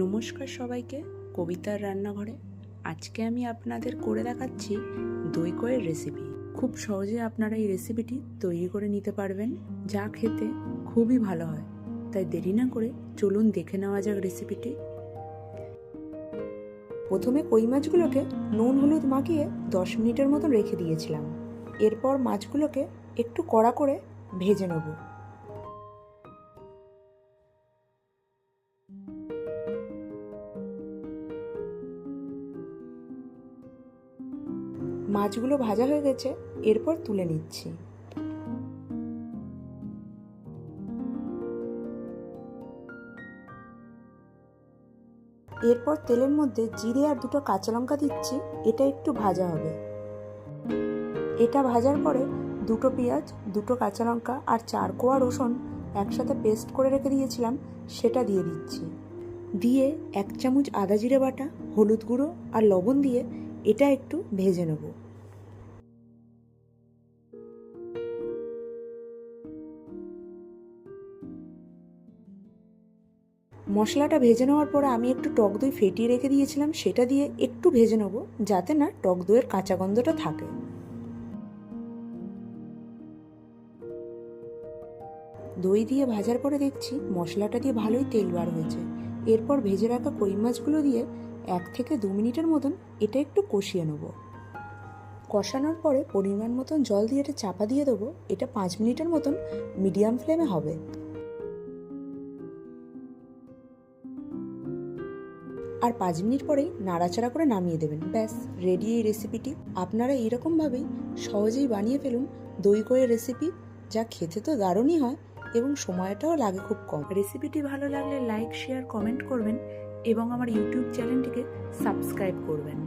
নমস্কার সবাইকে, কবিতার রান্নাঘরে। আজকে আমি আপনাদের করে দেখাচ্ছি দই কয়ের রেসিপি খুব সহজে আপনারা এই রেসিপিটি তৈরি করে নিতে পারবেন, যা খেতে খুবই ভালো হয়। তাই দেরি না করে চলুন দেখে নেওয়া যাক রেসিপিটি প্রথমে কই মাছগুলোকে নুন হলুদ মাখিয়ে দশ মিনিটের মতো রেখে দিয়েছিলাম। এরপর মাছগুলোকে একটু কড়া করে ভেজে নেব। মাছগুলো ভাজা হয়ে গেছে, এরপর তুলে নিচ্ছি। এরপর তেলের মধ্যে জিরে আর দুটো কাঁচা লঙ্কা দিচ্ছি, এটা একটু ভাজা হবে। এটা ভাজার পরে দুটো পেঁয়াজ, দুটো কাঁচা লঙ্কা আর চার কোয়া রসুন একসাথে পেস্ট করে রেখে দিয়েছিলাম, সেটা দিয়ে দিচ্ছি। দিয়ে এক চামচ আদা জিরে বাটা, হলুদ গুঁড়ো আর লবণ দিয়ে এটা একটু ভেজে নেব। মশলাটা ভেজে নেওয়ার পরে আমি একটু টক দই ফেটিয়ে রেখে দিয়েছিলাম, সেটা দিয়ে একটু ভেজে নেব, যাতে না টক দইয়ের কাঁচা গন্ধটা থাকে। দই দিয়ে ভাজার পরে দেখছি মশলাটা দিয়ে ভালোই তেল বার হয়েছে। এরপর ভেজে রাখা কই মাছগুলো দিয়ে এক থেকে দু মিনিটের মতন এটা একটু কষিয়ে নেব। কষানোর পরে পরিমাণ মতন জল দিয়ে এটা চাপা দিয়ে দেবো, এটা পাঁচ মিনিটের মতন মিডিয়াম ফ্লেমে হবে। আর পাঁচ মিনিট পরেই নাড়াচাড়া করে নামিয়ে দেবেন। ব্যাস রেডি এই রেসিপিটি আপনারা এরকমভাবেই সহজেই বানিয়ে ফেলুন দই করে রেসিপি যা খেতে তো দারুণই হয় এবং সময়টাও লাগে খুব কম। রেসিপিটি ভালো লাগলে লাইক শেয়ার কমেন্ট করবেন এবং আমার ইউটিউব চ্যানেলটিকে সাবস্ক্রাইব করবেন।